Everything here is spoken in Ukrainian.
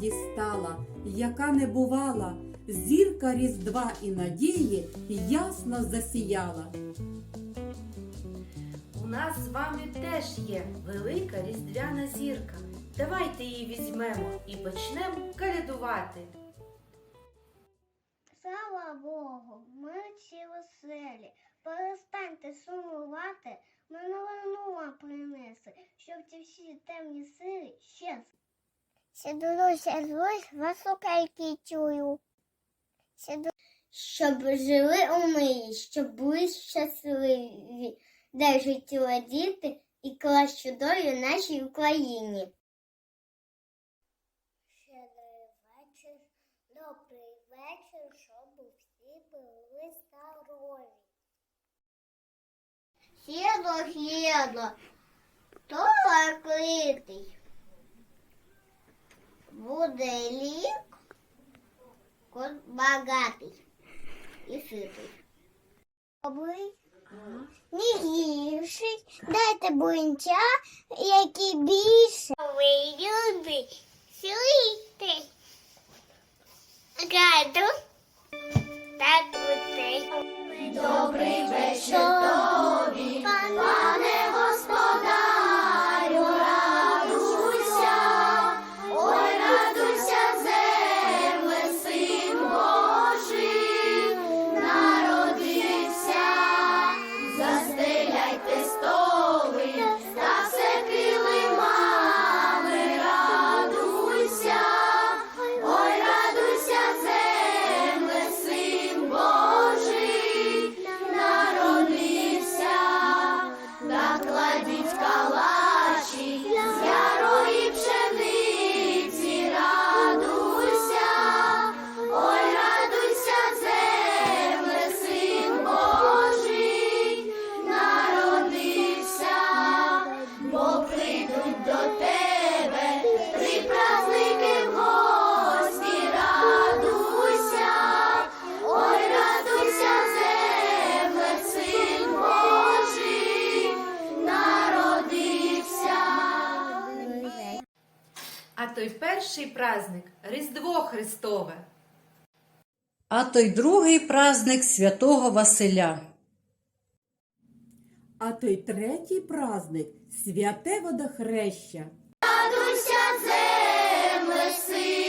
дістала, яка не бувала, зірка Різдва і надії ясно засіяла. У нас з вами теж є велика різдвяна зірка. Давайте її візьмемо і почнемо калядувати. Слава Богу, ми всі веселі. Перестаньте сумувати, ми новину вам принесли, щоб ці всі темні сили щезли. Сідуруся злось, вас укайки чую. Сіду... Щоб жили у мирі, щоб були щасливі, де життя діти і клас чудові нашій Україні. Щедрий вечір, добрий вечір, щоб всі були здорові. Сідло, сідло, то лакритий. Буде лік, кот багатий і ситий. Добрий, не гірший, дайте бунча, який більше. Ви любить, той перший праздник Різдво Христове. А той другий праздник святого Василя. А той третій праздник святе водохреща. Радуйся, земле, син.